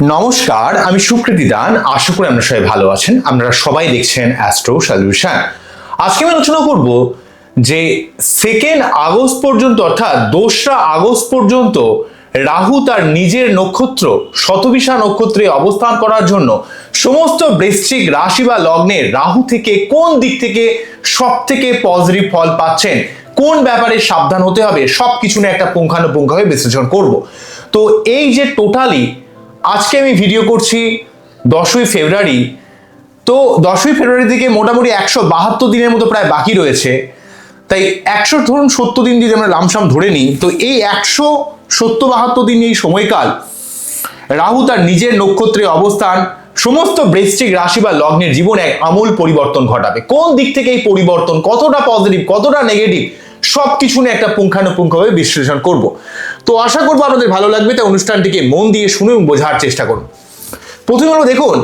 নমস্কার, আমি সুকৃতি দান। আশা করি আপনারা সবাই ভালো আছেন। আপনারা সবাই দেখছেন অ্যাস্ট্রো সলিউশন আজকে আমি আলোচনা করব যে সেকেন্ড আগস্ট পর্যন্ত, অর্থাৎ দোসরা আগস্ট পর্যন্ত রাহু তার নিজের নক্ষত্র, শতবিশা নক্ষত্রে অবস্থান করার জন্য সমস্ত বৃশ্চিক রাশি বা লগ্নে রাহু থেকে কোন দিক থেকে সব থেকে পজিটিভ ফল পাচ্ছেন, কোন ব্যাপারে সাবধান হতে হবে সব কিছু নিয়ে একটা পুঙ্খানুপুঙ্খাভাবে বিশ্লেষণ করব। তো এই যে টোটালি আজকে আমি ভিডিও করছি দশই ফেব্রুয়ারি। তো দশই ফেব্রুয়ারি থেকে মোটামুটি একশো বাহাত্তর দিনের মতো প্রায় বাকি রয়েছে। তাই একশো ধরুন সত্তর দিন যদি আমরা লামসাম ধরে নিই, তো এই একশো সত্তর বাহাত্তর দিন এই সময়কাল, রাহু তার নিজের নক্ষত্রে অবস্থান, সমস্ত বৃশ্চিক রাশি বা লগ্নের জীবনে এক আমূল পরিবর্তন ঘটাবে। কোন দিক থেকে এই পরিবর্তন, কতটা পজিটিভ কতটা নেগেটিভ সব কিছু নিয়ে একটা পুঙ্খানুপুঙ্খভাবে বিশ্লেষণ করব। তো আশা করব আপনাদের ভালো লাগবে, তাই অনুষ্ঠানটিকে মন দিয়ে শুনে বোঝার চেষ্টা করুন। প্রথমে হলো দেখুন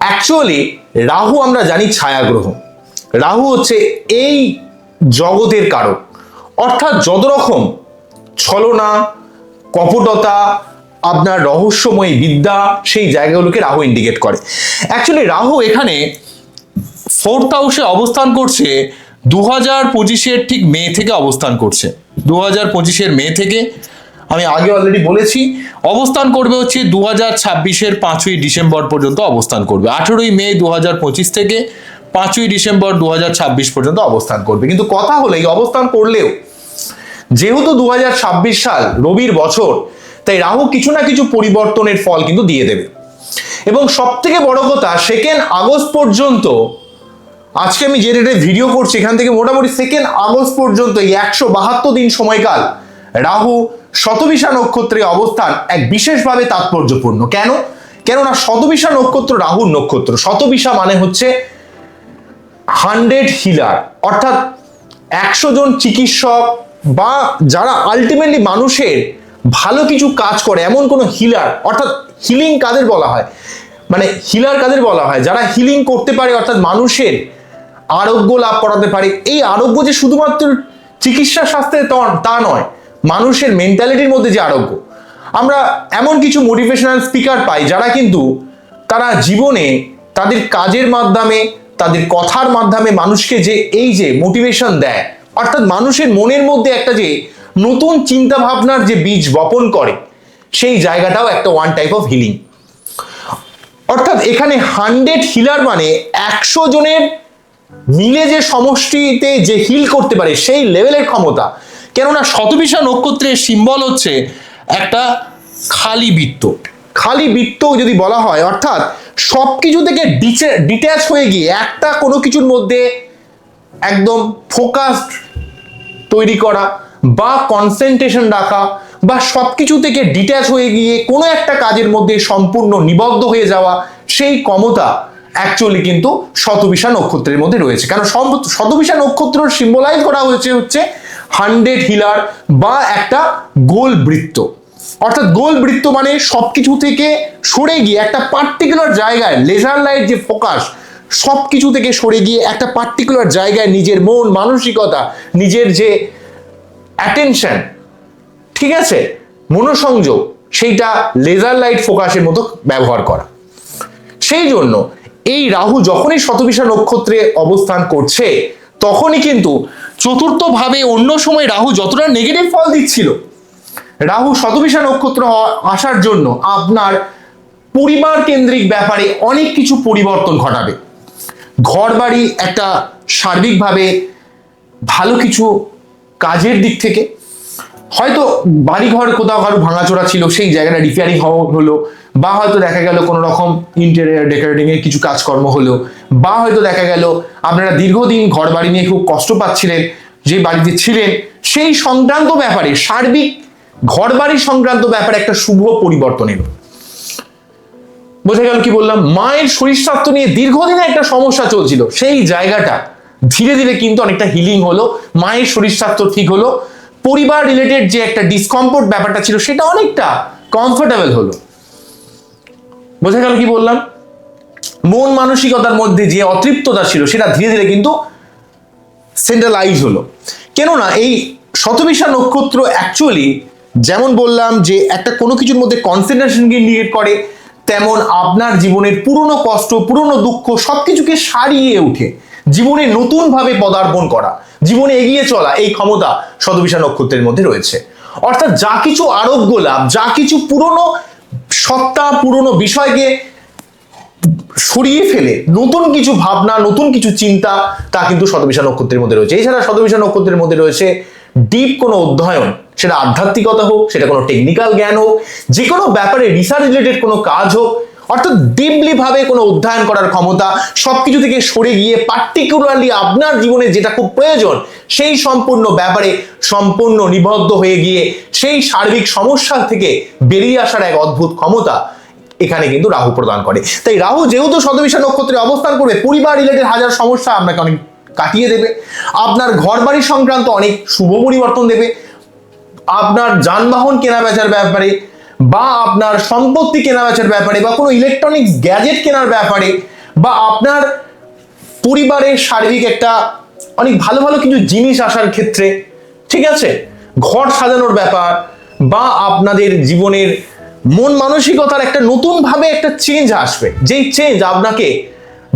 অ্যাকচুয়ালি রাহু আমরা জানি ছায়াগ্রহ। রাহু হচ্ছে এই জগতের কারক। অর্থাৎ যত রকম ছলনা, কপটতা, আপনার রহস্যময় বিদ্যা, সেই জায়গাগুলোকে রাহু ইন্ডিকেট করে। অ্যাকচুয়ালি রাহু এখানে ফোর্থ হাউসে অবস্থান করছে দু হাজার পঁচিশের ঠিক মে থেকে অবস্থান করছে। দু হাজার পঁচিশের মে থেকে আমি আগে অলরেডি বলেছি, অবস্থান করবে হচ্ছে দু হাজার ছাব্বিশের পাঁচই ডিসেম্বর পর্যন্ত অবস্থান করবে। আঠেরোই মে দু হাজার পঁচিশ থেকে পাঁচই ডিসেম্বর দু হাজার ছাব্বিশ পর্যন্ত অবস্থান করবে। কিন্তু কথা হলো, এই অবস্থান করলেও, যেহেতু দু হাজার ছাব্বিশ সাল রবির বছর, তাই রাহু কিছু না কিছু পরিবর্তনের ফল কিন্তু দিয়ে দেবে। এবং সব থেকে বড় কথা সেকেন্ড আগস্ট পর্যন্ত, আজকে আমি যে ডেটে ভিডিও করছি, এখান থেকে মোটামুটি সেকেন্ড আগস্ট পর্যন্ত এই একশো বাহাত্তর দিন সময়কাল রাহু শতবিশা নক্ষত্রে অবস্থান এক বিশেষভাবে তাৎপর্যপূর্ণ। কেন? কেননা শতবিশা নক্ষত্র রাহুর নক্ষত্র। শতবিশা মানে হচ্ছে হান্ড্রেড হিলার। অর্থাৎ একশো জন চিকিৎসক বা যারা আলটিমেটলি মানুষের ভালো কিছু কাজ করে, এমন কোনো হিলার, অর্থাৎ হিলিং কাদের বলা হয়? মানে হিলার কাদের বলা হয়? যারা হিলিং করতে পারে, অর্থাৎ মানুষের আরোগ্য লাভ করাতে পারে। এই আরোগ্য যে শুধুমাত্র চিকিৎসা শাস্ত্রে তা- তা নয় মানুষের মেন্টালিটির মধ্যে যে আরোগ্য। আমরা এমন কিছু মোটিভেশনাল স্পিকার পাই যারা কিন্তু তারা জীবনে তাদের কাজের মাধ্যমে, তাদের কথার মাধ্যমে মানুষকে যে এই যে মোটিভেশন দেয়, অর্থাৎ মানুষের মনের মধ্যে একটা যে নতুন চিন্তা ভাবনার যে বীজ বপন করে, সেই জায়গাটাও একটা ওয়ান টাইপ অফ হিলিং অর্থাৎ এখানে হান্ড্রেড হিলার মানে একশো জনের মিলে যে সমষ্টিতে যে হিল করতে পারে, সেই লেভেলের ক্ষমতা কেননা শতবিশা নক্ষত্রের সিম্বল হচ্ছে একটা খালি বৃত্ত। খালি বৃত্ত যদি বলা হয়, অর্থাৎ সব কিছু থেকে ডিট্যাচ হয়ে গিয়ে একটা কোনো কিছুর মধ্যে একদম ফোকাসড তৈরি করা বা কনসেন্ট্রেশন রাখা বা সব কিছু থেকে ডিট্যাচ হয়ে গিয়ে কোনো একটা কাজের মধ্যে সম্পূর্ণ নিবদ্ধ হয়ে যাওয়া, সেই ক্ষমতা অ্যাকচুয়ালি কিন্তু শতবিশা নক্ষত্রের মধ্যে রয়েছে। কারণ শতবিশা নক্ষত্র সিম্বলাইজ করা হয়েছে হচ্ছে হান্ড্রেড হিলার বা একটা গোল বৃত্ত। অর্থাৎ গোল বৃত্ত মানে সবকিছু থেকে সরে গিয়ে একটা পার্টিকুলার জায়গায় লেজার লাইট যে ফোকাস সব কিছু থেকে সরে গিয়ে একটা পার্টিকুলার জায়গায় নিজের মন, মানসিকতা, নিজের যে অ্যাটেনশন ঠিক আছে? মনোসংযোগ, সেইটা লেজার লাইট ফোকাসের মতো ব্যবহার করা। সেই জন্য এই রাহু যখনই শতবিশা নক্ষত্রে অবস্থান করছে, তখনই কিন্তু চতুর্থ ভাবে অন্য সময় রাহু যতটা নেগেটিভ ফল দিচ্ছিল, রাহু শতবিশা নক্ষত্র আসার জন্য আপনার পরিবার কেন্দ্রিক ব্যাপারে অনেক কিছু পরিবর্তন ঘটাবে। ঘর বাড়ি একটা সার্বিকভাবে ভালো কিছু কাজের দিক থেকে, হয়তো বাড়িঘর কোথাও কারও ভাঙাচোরা ছিল, সেই জায়গাটা রিপেয়ারিং হওয়া হলো বা হয়তো দেখা গেল কোনো রকম ইন্টেরিয়ার ডেকোরেটিং এর কিছু কাজকর্ম হলো, বা হয়তো দেখা গেল আপনারা দীর্ঘদিন ঘর বাড়ি নিয়ে খুব কষ্ট পাচ্ছিলেন, যে বাড়িতে ছিলেন, সেই সংক্রান্ত ব্যাপারে, সার্বিক ঘর বাড়ি সংক্রান্ত ব্যাপারে একটা শুভ পরিবর্তন এলো। বোঝা গেল কি বললাম? মায়ের শরীর স্বাস্থ্য নিয়ে দীর্ঘদিনে একটা সমস্যা চলছিল, সেই জায়গাটা ধীরে ধীরে কিন্তু অনেকটা হিলিং হলো, মায়ের শরীর স্বাস্থ্য ঠিক হলো, পরিবার রিলেটেড যে একটা ডিসকমফোর্ট ব্যাপারটা ছিল, সেটা অনেকটা কমফোর্টেবল হলো। বোঝা গেল কি বললাম? মন মানসিকতার মধ্যে যে অতৃপ্ততা ছিল, সেটা ধীরে ধীরে কিন্তু সেন্ট্রালাইজ হলো। কেননা এই শতবিশা নক্ষত্র অ্যাকচুয়ালি যেমন বললাম যে একটা কোনো কিছুর মধ্যে কনসেন্ট্রেশনকে ইন্ডিকেট করে, তেমন আপনার জীবনের পুরনো কষ্ট, পুরনো দুঃখ সবকিছুকে সারিয়ে উঠে জীবনে নতুনভাবে পদার্পণ করা, জীবনে এগিয়ে চলা এই ক্ষমতা শতবিশা নক্ষত্রের মধ্যে রয়েছে। অর্থাৎ যা কিছু আরোগ্য লাভ, যা কিছু পুরনো সত্তা পুরনো বিষয়কে সরিয়ে ফেলে নতুন কিছু ভাবনা, নতুন কিছু চিন্তা, তা কিন্তু শতবিশা নক্ষত্রের মধ্যে রয়েছে। এছাড়া শতবিশা নক্ষত্রের মধ্যে রয়েছে ডিপ কোনো অধ্যয়ন। সেটা আধ্যাত্মিকতা হোক, সেটা কোনো টেকনিক্যাল জ্ঞান হোক যে কোনো ব্যাপারে রিসার্চ রিলেটেড কোনো কাজ হোক অর্থাৎ ডিপলি ভাবে কোনো অধ্যয়ন করার ক্ষমতা সবকিছু থেকে সরে গিয়ে পার্টিকুলারলি আপনার জীবনে যেটা খুব প্রয়োজন, সেই সম্পূর্ণ ব্যাপারে সম্পূর্ণ নিবদ্ধ হয়ে গিয়ে সেই সার্বিক সমস্যা থেকে বেরিয়ে আসার এক অদ্ভুত ক্ষমতা এখানে কিন্তু রাহু প্রদান করে। তাই রাহু যেহেতু শতবিশা নক্ষত্রে অবস্থান করবে, পরিবার রিলেটেড হাজার সমস্যা আপনাকে অনেক কাটিয়ে দেবে। আপনার ঘর সংক্রান্ত অনেক শুভ পরিবর্তন দেবে। আপনার যানবাহন কেনা বেচার ব্যাপারে বা আপনার সম্পত্তি কেনা বেচার ব্যাপারে বা কোনো ইলেকট্রনিক্স গ্যাজেট কেনার ব্যাপারে বা আপনার পরিবারের সার্বিক একটা অনেক ভালো ভালো কিছু জিনিস আসার ক্ষেত্রে, ঠিক আছে? ঘর সাজানোর ব্যাপার বা আপনাদের জীবনের মন মানসিকতার একটা নতুন ভাবে একটা চেঞ্জ আসবে। যেই চেঞ্জ আপনাকে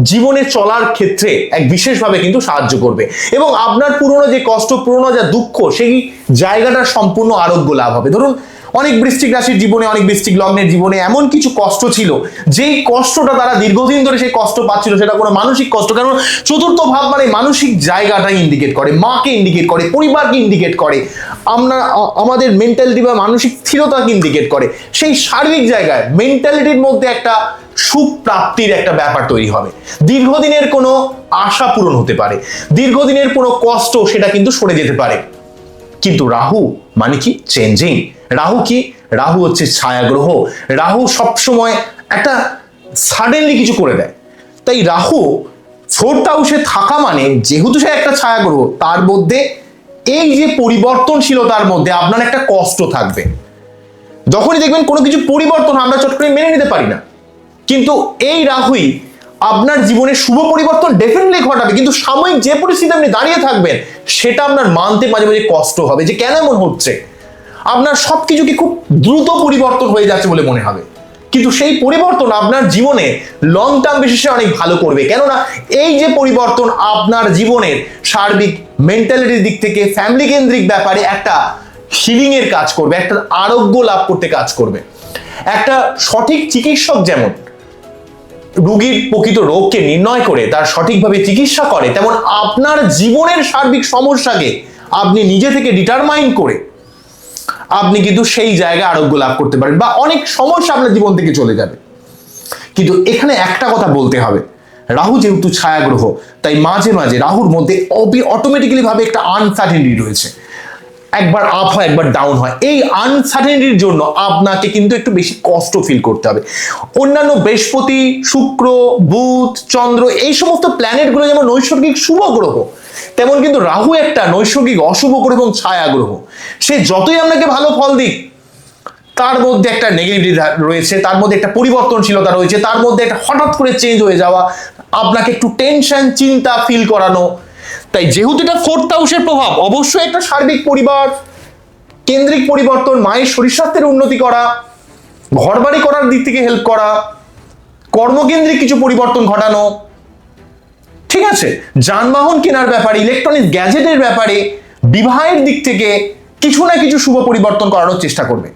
জীবনে চলার ক্ষেত্রে এক বিশেষভাবে কিন্তু সাহায্য করবে। এবং আপনার পুরনো যে কষ্ট, পুরনো যা দুঃখ, সেই জায়গাটার সম্পূর্ণ আরোগ্য লাভ হবে। ধরুন অনেক বৃষ্টিক রাশির জীবনে, অনেক বৃষ্টিক লগ্নের জীবনে এমন কিছু কষ্ট ছিল, যেই কষ্টটা তারা দীর্ঘদিন ধরে সেই কষ্ট পাচ্ছিল, সেটা কোনো মানসিক কষ্ট, কারণ চতুর্থ ভাব মানে মানসিক জায়গাটা ইন্ডিকেট করে, মাকে ইন্ডিকেট করে, পরিবারকে ইন্ডিকেট করে, আমরা আমাদের মেন্টালিটি বা মানসিক স্থিরতাকে ইন্ডিকেট করে। সেই সার্বিক জায়গায় মেন্টালিটির মধ্যে একটা সুখ প্রাপ্তির একটা ব্যাপার তৈরি হবে। দীর্ঘদিনের কোনো আশা পূরণ হতে পারে, দীর্ঘদিনের কোনো কষ্ট সেটা কিন্তু সরে যেতে পারে। কিন্তু রাহু মানে কি? চেঞ্জিং রাহু কি? রাহু হচ্ছে ছায়াগ্রহ। রাহু সবসময় একটা সাডেনলি কিছু করে দেয়। তাই রাহু ফোর্থ হাউসে থাকা মানে যেহেতু সে একটা ছায়াগ্রহ, তার মধ্যে এই যে পরিবর্তনশীলতার মধ্যে আপনার একটা কষ্ট থাকবে। যখনই দেখবেন কোনো কিছু পরিবর্তন আমরা চট করে মেনে নিতে পারি না। কিন্তু এই রাহুই আপনার জীবনে শুভ পরিবর্তন ডেফিনেটলি ঘটাবে। কিন্তু সাময়িক যে পরিস্থিতি আপনি দাঁড়িয়ে থাকবেন, সেটা আপনার মানতে মাঝে মাঝে কষ্ট হবে যে কেন এমন হচ্ছে? আপনার সবকিছু কি খুব দ্রুত পরিবর্তন হয়ে যাচ্ছে বলে মনে হবে? কিন্তু সেই পরিবর্তন আপনার জীবনে লং টার্ম বেসিসে অনেক ভালো করবে। কেননা এই যে পরিবর্তন আপনার জীবনের সার্বিক মেন্টালিটির দিক থেকে ফ্যামিলি কেন্দ্রিক ব্যাপারে একটা হিলিং এর কাজ করবে, একটা আরোগ্য লাভ করতে কাজ করবে। একটা সঠিক চিকিৎসক যেমন রুগীর প্রকৃত রোগকে নির্ণয় করে, তার সঠিকভাবে চিকিৎসা করে, তেমন আপনার জীবনের সার্বিক সমস্যাকে আপনি নিজে থেকে ডিটারমাইন করে আপনি কিন্তু সেই জায়গায় আরোগ্য লাভ করতে পারেন বা অনেক সমস্যা আপনার জীবন থেকে চলে যাবে। কিন্তু এখানে একটা কথা বলতে হবে। রাহু যেহেতু ছায়াগ্রহ, তাই মাঝে মাঝে রাহুর মধ্যে অটোমেটিক্যালি ভাবে একটা আনসার্টেনিটি রয়েছে। একবার আপ হয়, একবার ডাউন হয়। এই আনসার্টেনিটির জন্য আপনাকে কিন্তু একটু বেশি কষ্ট ফিল করতে হবে। অন্যান্য বৃহস্পতি, শুক্র, বুধ, চন্দ্র, এই সমস্ত প্ল্যানেটগুলো যেমন নৈসর্গিক শুভ গ্রহ তেমন কিন্তু রাহু একটা নৈসর্গিক, অশুভ গ্রহ এবং ছায়া গ্রহ। সে যতই আপনাকে ভালো ফল দিক, তার মধ্যে একটা নেগেটিভিটি রয়েছে, তার মধ্যে একটা পরিবর্তনশীলতা রয়েছে, তার মধ্যে একটা হঠাৎ করে চেঞ্জ হয়ে যাওয়া, আপনাকে একটু টেনশন চিন্তা ফিল করানো। তাই যেহেতু এটা ফোর্থ হাউসের প্রভাব, অবশ্যই একটা সার্বিক পরিবার, কেন্দ্রিক পরিবর্তন, মায়ের শরীর স্বাস্থ্যের উন্নতি করা, ঘরবাড়ি করার দিক থেকে হেল্প করা, কর্মকেন্দ্রিক কিছু পরিবর্তন ঘটানো ঠিক আছে? যানবাহন কেনার ব্যাপারে ইলেকট্রনিক গ্যাজেটের ব্যাপারে বিবাহের দিক থেকে কিছু না কিছু শুভ পরিবর্তন করানোর চেষ্টা করবে।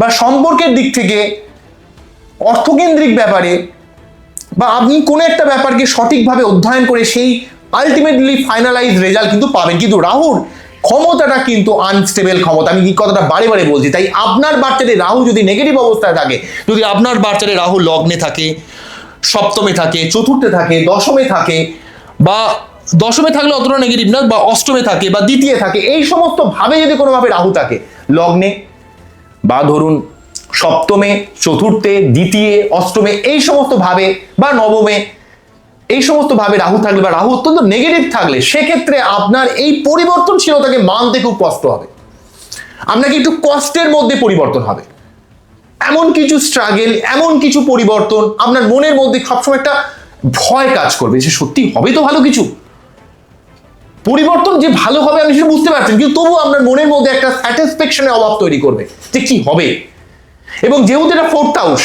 বা সম্পর্কের দিক থেকে অর্থকেন্দ্রিক ব্যাপারে বা আপনি কোনো একটা ব্যাপারকে সঠিকভাবে অধ্যয়ন করে সেই আলটিমেটলি ফাইনালাইজ রেজাল্ট কিন্তু পাবেন। কিন্তু রাহুর ক্ষমতাটা কিন্তু আনস্টেবল ক্ষমতা। আমি কি কথাটা বারে বারে বলছি। তাই আপনার বাচ্চারে রাহু যদি নেগেটিভ অবস্থায় থাকে, যদি আপনার বাচ্চারে রাহু লগ্নে থাকে সপ্তমে থাকে, চতুর্থে থাকে, দশমে থাকে বা দশমে থাকলে অতটা নেগেটিভ না, বা অষ্টমে থাকে বা দ্বিতীয় থাকে, এই সমস্ত ভাবে যদি কোনোভাবে রাহু থাকে, লগ্নে বা ধরুন সপ্তমে, চতুর্থে, দ্বিতীয়, অষ্টমে, এই সমস্ত ভাবে বা নবমে, এই সমস্ত ভাবে রাহু থাকলে বা রাহু অত্যন্ত নেগেটিভ থাকলে, সেক্ষেত্রে আপনার এই পরিবর্তনশীলতাকে মানতে খুব কষ্ট হবে। আপনাকে একটু কষ্টের মধ্যে পরিবর্তন হবে। এমন কিছু স্ট্রাগেল এমন কিছু পরিবর্তন আপনার মনের মধ্যে সবসময় একটা ভয় কাজ করবে যে সত্যি হবে তো ভালো কিছু? পরিবর্তন যে ভালো হবে আপনি সেটা বুঝতে পারছেন, কিন্তু তবু আপনার মনের মধ্যে একটা স্যাটিসফ্যাকশনের অভাব তৈরি করবে যে কি হবে? এবং যেহেতু এটা ফোর্থ হাউস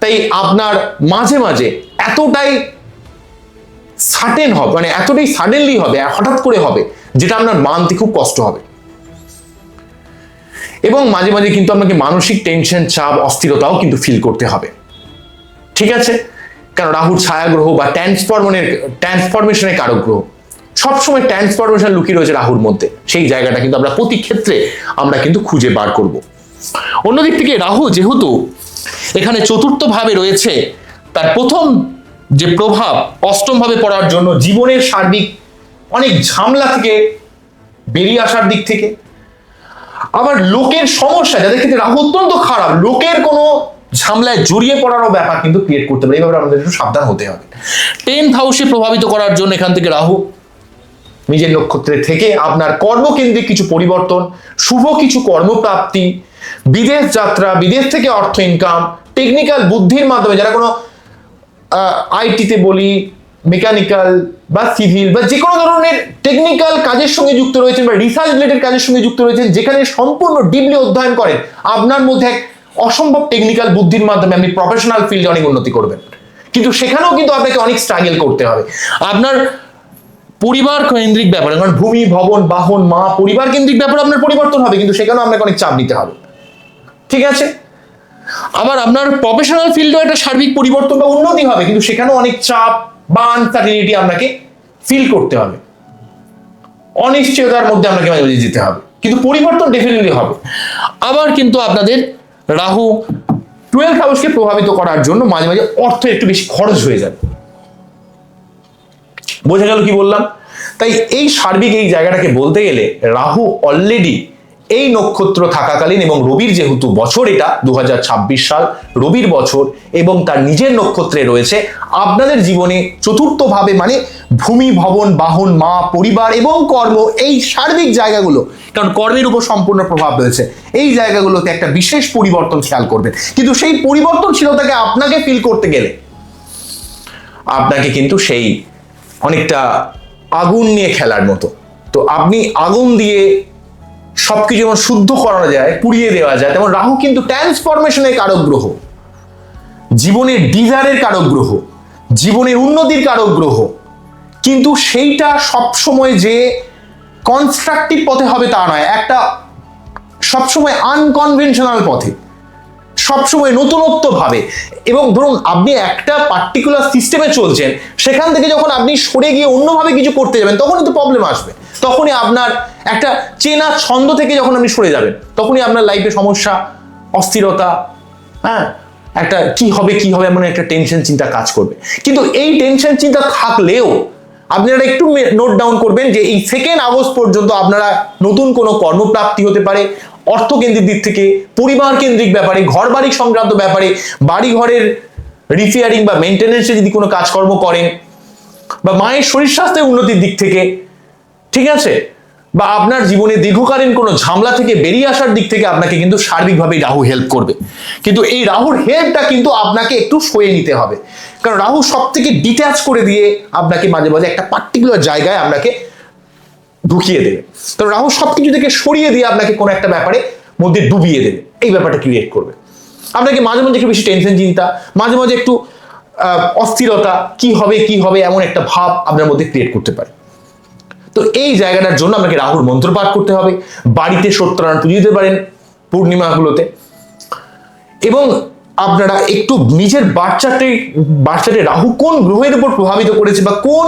তাই আপনার মাঝে মাঝে এতটাই সার্টেন হবে মানে এতটাই সাডেনলি হবে, হঠাৎ করে হবে, যেটা আপনার মানতে খুব কষ্ট হবে। এবং মাঝে মাঝে কিন্তু আপনাকে মানসিক টেনশন চাপ, অস্থিরতাও কিন্তু ফিল করতে হবে। ঠিক আছে? কারণ রাহুর ছায়া গ্রহ বা ট্রান্সফরমের ট্রান্সফরমেশনের কারক গ্রহ সবসময় ট্রান্সফরমেশন লুকিয়ে রয়েছে রাহুর মধ্যে। সেই জায়গাটা কিন্তু আমরা প্রতি ক্ষেত্রে আমরা কিন্তু খুঁজে বার করব। অন্যদিক থেকে রাহু যেহেতু এখানে চতুর্থ ভাবে রয়েছে, তার প্রথম যে প্রভাব অষ্টম ভাবে পড়ার জন্য জীবনের সার্বিক অনেক ঝামলা থেকে বেরিয়ে আসার দিক থেকে আবার লোকের সমস্যা, যাদের ক্ষেত্রে রাহু অত্যন্ত খারাপ, লোকের কোনো ঝামলায় জড়িয়ে পড়ারও ব্যাপার কিন্তু ক্রিয়েট করতে পারে। এইভাবে আমাদের একটু সাবধান হতে হবে। টেন্থ হাউসে প্রভাবিত করার জন্য এখান থেকে রাহু, নিজের নক্ষত্রে থেকে আপনার কর্মকেন্দ্রিক কিছু পরিবর্তন, শুভ কিছু কর্মপ্রাপ্তি, বিদেশ যাত্রা, বিদেশ থেকে অর্থ ইনকাম টেকনিক্যাল বুদ্ধির মাধ্যমে, যারা কোনো আইটিতে বলি মেকানিক্যাল বা সিভিল বা যে কোনো ধরনের টেকনিক্যাল কাজের সঙ্গে যুক্ত রয়েছেন বা রিসার্চ রিলেটেড কাজের সঙ্গে যুক্ত রয়েছেন, যেখানে সম্পূর্ণ ডিপলি অধ্যয়ন করেন, আপনার মধ্যে এক অসম্ভব টেকনিক্যাল বুদ্ধির মাধ্যমে আপনি প্রফেশনাল ফিল্ডে অনেক উন্নতি করবেন। কিন্তু সেখানেও কিন্তু আপনাকে অনেক স্ট্রাগল করতে হবে। আপনার পরিবার কেন্দ্রিক ব্যাপার, কারণ ভূমি, ভবন, বাহন, মা, পরিবার কেন্দ্রিক ব্যাপারে আপনার পরিবর্তন হবে, কিন্তু সেখানেও আপনাকে অনেক চাপ নিতে হবে। ঠিক আছে? আবার আপনার প্রফেশনাল ফিল্ডেও একটা সার্বিক পরিবর্তন বা উন্নতি হবে, কিন্তু সেখানেও অনেক চাপ বা আনসার্টিনিটি আপনাকে ফিল করতে হবে। অনিশ্চয়তার মধ্যে আপনাকে মাঝে মাঝে যেতে হবে। কিন্তু পরিবর্তন ডেফিনেটলি হবে। আবার কিন্তু আপনাদের রাহু টুয়েলভ হাউসকে প্রভাবিত করার জন্য মাঝে মাঝে অর্থ একটু বেশি খরচ হয়ে যাবে। বোঝা গেল কি বললাম? তাই এই সার্বিক এই জায়গাটাকে বলতে গেলে রাহু অলরেডি এই নক্ষত্র থাকাকালীন এবং রবির যেহেতু বছর এটা দু হাজার ছাব্বিশ সাল, রবির বছর এবং তার নিজের নক্ষত্রে রয়েছে, আপনাদের জীবনে চতুর্থভাবে মানে ভূমি, ভবন, বাহন, মা, পরিবার এবং কর্ম এই সার্বিক জায়গাগুলো, কারণ কর্মের উপর সম্পূর্ণ প্রভাব রয়েছে, এই জায়গাগুলোতে একটা বিশেষ পরিবর্তন খেয়াল করবেন। কিন্তু সেই পরিবর্তনশীলতাকে আপনাকে ফিল করতে গেলে, আপনাকে কিন্তু সেই অনেকটা আগুন নিয়ে খেলার মতো। তো আপনি আগুন দিয়ে সবকিছু যেমন শুদ্ধ করা যায়, পুড়িয়ে দেওয়া যায়, তেমন রাহু কিন্তু ট্রান্সফরমেশনের কারক গ্রহ জীবনের ডিজারের কারক গ্রহ জীবনের উন্নতির কারক গ্রহ কিন্তু সেইটা সবসময় যে কনস্ট্রাকটিভ পথে হবে তা নয়, একটা সবসময় আনকনভেনশনাল পথে, সবসময় নতুনত্ব ভাবে। এবং ধরুন, আপনি একটা পার্টিকুলার সিস্টেমে চলছেন, সেখান থেকে যখন আপনি সরে গিয়ে অন্যভাবে কিছু করতে যাবেন, তখনই তো প্রবলেম আসবে। তখনই আপনার একটা চেনা ছন্দ থেকে যখন আপনি সরে যাবেন, তখনই আপনার লাইফে সমস্যা, অস্থিরতা হ্যাঁ? একটা কি হবে কি হবে, এমন একটা টেনশন চিন্তা কাজ করবে। কিন্তু এই টেনশন চিন্তা থাকলেও আপনারা একটু নোট ডাউন করবেন যে এই সেকেন্ড আগস্ট পর্যন্ত আপনারা নতুন কোনো কর্মপ্রাপ্তি হতে পারে, অর্থকেন্দ্রিক দিক থেকে পরিবার কেন্দ্রিক ব্যাপারে ঘর বাড়ি সংক্রান্ত ব্যাপারে বাড়ি ঘরের রিপেয়ারিং বা মেনটেনেন্সে যদি কোনো কাজকর্ম করেন বা মায়ের শরীর স্বাস্থ্যের উন্নতির দিক থেকে ঠিক আছে? বা আপনার জীবনে দীর্ঘকালীন কোনো ঝামলা থেকে বেরিয়ে আসার দিক থেকে আপনাকে কিন্তু সার্বিকভাবে রাহু হেল্প করবে। কিন্তু এই রাহুর হেল্পটা কিন্তু আপনাকে একটু সয়ে নিতে হবে। কারণ রাহু সব থেকে ডিট্যাচ করে দিয়ে আপনাকে মাঝে মাঝে একটা পার্টিকুলার জায়গায় আপনাকে ঢুকিয়ে দেবে। তো রাহু সব কিছু থেকে সরিয়ে দিয়ে আপনাকে কোনো একটা ব্যাপারে মধ্যে ডুবিয়ে দেবে। এই ব্যাপারটা ক্রিয়েট করবে। আপনাকে মাঝে মাঝে একটু বেশি টেনশন চিন্তা, মাঝে মাঝে একটু অস্থিরতা, কি হবে কি হবে, এমন একটা ভাব আপনার মধ্যে ক্রিয়েট করতে পারে। তো এই জায়গাটার জন্য আপনাকে রাহুর মন্ত্র পাঠ করতে হবে। বাড়িতে সত্যনারায়ণ পুজো দিতে পারেন পূর্ণিমাগুলোতে। এবং আপনারা একটু নিজের বাচ্চাটি বাচ্চাটি রাহু কোন গ্রহের উপর প্রভাবিত করেছে বা কোন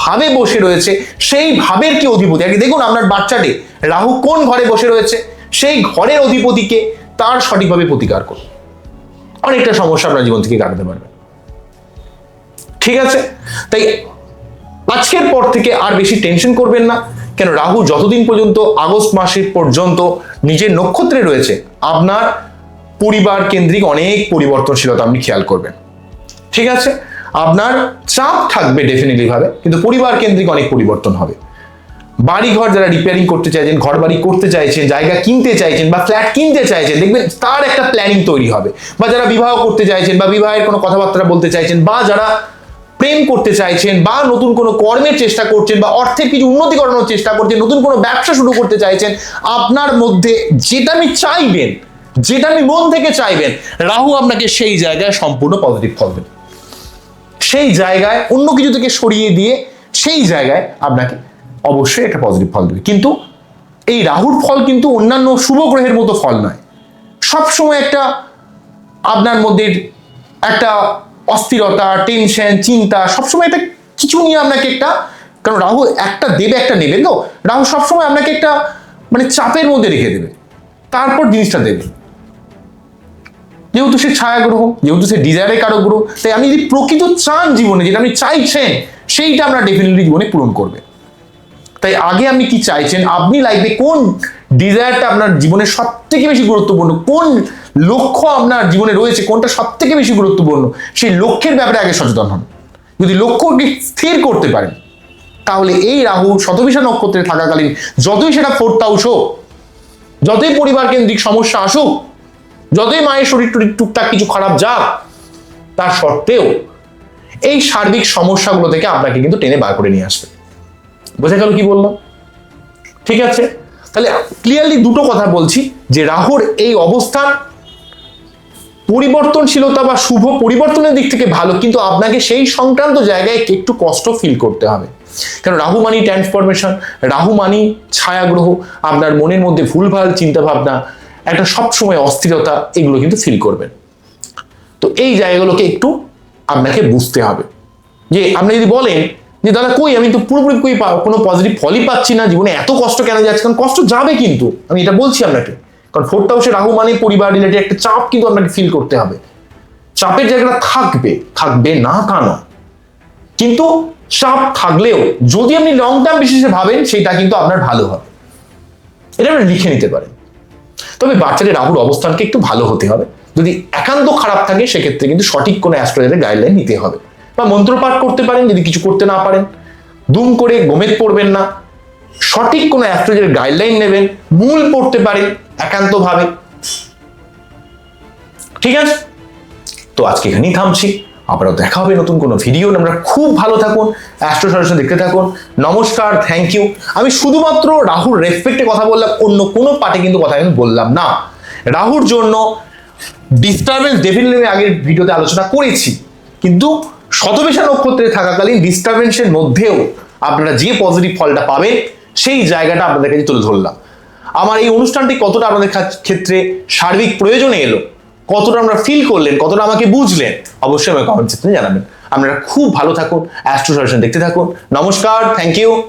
ভাবে বসে রয়েছে, সেই ভাবের কি অধিপতি? আগে দেখুন আপনার বাচ্চাটি, রাহু কোন ঘরে বসে রয়েছে, সেই ঘরের অধিপতিকে তার সঠিকভাবে প্রতিকার করুন। অনেকটা সমস্যা আপনার জীবন থেকে কাটাতে পারবেন। ঠিক আছে? তাই আজকের পর থেকে আর বেশি টেনশন করবেন না। কেন রাহু যতদিন পর্যন্ত আগস্ট মাসের পর্যন্ত নিজের নক্ষত্রে রয়েছে, আপনার পরিবার কেন্দ্রিক অনেক পরিবর্তনশীলতা আপনি খেয়াল করবেন। ঠিক আছে? আপনার চাপ থাকবে ডেফিনেটলি ভাবে, কিন্তু পরিবার কেন্দ্রিক অনেক পরিবর্তন হবে। বাড়ি ঘর যারা রিপেয়ারিং করতে চাইছেন ঘর বাড়ি করতে চাইছেন, জায়গা কিনতে চাইছেন বা ফ্ল্যাট কিনতে চাইছেন, দেখবেন তার একটা প্ল্যানিং তৈরি হবে। বা যারা বিবাহ করতে চাইছেন বা বিবাহের কোনো কথাবার্তা বলতে চাইছেন বা যারা প্রেম করতে চাইছেন বা নতুন কোনো কর্মের চেষ্টা করছেন বা অর্থের কিছু উন্নতি করানোর চেষ্টা করছেন, নতুন কোনো ব্যবসা শুরু করতে চাইছেন, আপনার মধ্যে যেটা আমি চাইবেন, যেটা আপনি মন থেকে চাইবেন, রাহু আপনাকে সেই জায়গায় সম্পূর্ণ পজিটিভ ফল দেবে। সেই জায়গায় অন্য কিছু থেকে সরিয়ে দিয়ে সেই জায়গায় আপনাকে অবশ্যই একটা পজিটিভ ফল দেবে। কিন্তু এই রাহুর ফল কিন্তু অন্যান্য শুভ গ্রহের মতো ফল নয়। সবসময় একটা আপনার মধ্যে একটা অস্থিরতা টেনশন চিন্তা, সবসময় একটা কিছু নিয়ে আপনাকে একটা, কারণ রাহু একটা দেবে, একটা নেবে তো? রাহু সবসময় আপনাকে একটা মানে চাপের মধ্যে রেখে দেবে। তারপর জিনিসটা দেবে যেহেতু সে ছায়া গ্রহ, যেহেতু সে ডিজায়ারের কারও গ্রহ, তাই আপনি যদি প্রকৃত চান জীবনে, যেটা আপনি চাইছেন সেইটা আপনার ডেফিনেটলি জীবনে পূরণ করবে তাই আগে আপনি কি চাইছেন? আপনি লাইফে কোন ডিজায়ারটা আপনার জীবনের সব থেকে বেশি গুরুত্বপূর্ণ? কোন লক্ষ্য আপনার জীবনে রয়েছে, কোনটা সব থেকে বেশি গুরুত্বপূর্ণ, সেই লক্ষ্যের ব্যাপারে আগে সচেতন হন। যদি লক্ষ্যকে স্থির করতে পারেন, তাহলে এই রাহু শতবিশা নক্ষত্রে থাকাকালীন যতই সেটা ফোর্থ হাউস হোক, যতই পরিবার কেন্দ্রিক সমস্যা আসুক, যতই মায়ের শরীর টরীর টুকটাক কিছু খারাপ যাক, তার সত্ত্বেও এই সার্বিক সমস্যাগুলো থেকে আপনাকে কিন্তু টেনে বার করে নিয়ে আসবে। বোঝা গেল কি বললাম? ঠিক আছে? তাহলে ক্লিয়ারলি দুটো কথা বলছি, যে রাহুর এই অবস্থান পরিবর্তনশীলতা বা শুভ পরিবর্তনের দিক থেকে ভালো, কিন্তু আপনাকে সেই সংক্রান্ত জায়গায় একটু কষ্ট ফিল করতে হবে। কারণ রাহু মানি ট্রান্সফরমেশন রাহু মানি ছায়া গ্রহ আপনার মনের মধ্যে ভুলভাল চিন্তা ভাবনা একটা সবসময় অস্থিরতা, এগুলো কিন্তু ফিল করবেন। তো এই জায়গাগুলোকে একটু আপনাকে বুঝতে হবে। যে আপনি যদি বলেন যে, দাদা, কই? আমি তো পুরোপুরি কই কোনো পজিটিভ ফলই পাচ্ছি না, জীবনে এত কষ্ট কেন যাচ্ছে? কারণ কষ্ট যাবে কিন্তু, আমি এটা বলছি আপনাকে। কারণ ফোর্থ হাউসে রাহু মানে পরিবার রিলেটেড একটা চাপ কিন্তু আপনাকে ফিল করতে হবে। চাপের জায়গাটা থাকবে থাকবে না তা নয় কিন্তু চাপ থাকলেও যদি আপনি লং টার্ম বিশেষে ভাবেন সেটা কিন্তু আপনার ভালো হবে। এটা আপনি লিখে নিতে পারেন। তবে বাচ্চাদের রাহুর অবস্থানকে একটু ভালো হতে হবে। যদি একান্ত খারাপ থাকে, সেক্ষেত্রে কিন্তু সঠিক কোনো অ্যাস্ট্রোলজারের গাইডলাইন নিতে হবে। বা মন্ত্রপাঠ করতে পারেন, যদি কিছু করতে না পারেন। দুম করে গোমেদ পড়বেন না। সঠিক কোনো অ্যাস্ট্রোলজারের গাইডলাইন নেবেন। মূল পড়তে পারেন। একান্তভাবে। ঠিক আছে? তো আজকে এখানেই থামছি। আবারও দেখা হবে নতুন কোনো ভিডিও আমরা খুব ভালো থাকুন অ্যাস্ট্রো সরাসরি দেখতে থাকুন। নমস্কার থ্যাংক ইউ আমি শুধুমাত্র রাহুর রেসপেক্টে কথা বললাম, অন্য কোনো পার্টি কিন্তু কথা আমি বললাম না। রাহুর জন্য ডিস্টারবেন্স ডেফিনেটলি আমি আগের ভিডিওতে আলোচনা করেছি। কিন্তু শতবেশা নক্ষত্রে থাকাকালীন ডিস্টারবেন্সের মধ্যেও আপনারা যে পজিটিভ ফলটা পাবেন, সেই জায়গাটা আপনাদের কাছে তুলে ধরলাম। আমার এই অনুষ্ঠানটি কতটা আপনাদের ক্ষেত্রে সার্বিক প্রয়োজনে এলো? কতটা আমরা ফিল করলেন? কতটা আমাকে বুঝলেন? অবশ্যই আমাকে কমেন্ট সেকশনে জানাবেন। আপনারা খুব ভালো থাকুন অ্যাস্ট্রো সলিউশন দেখতে থাকুন। নমস্কার থ্যাংক ইউ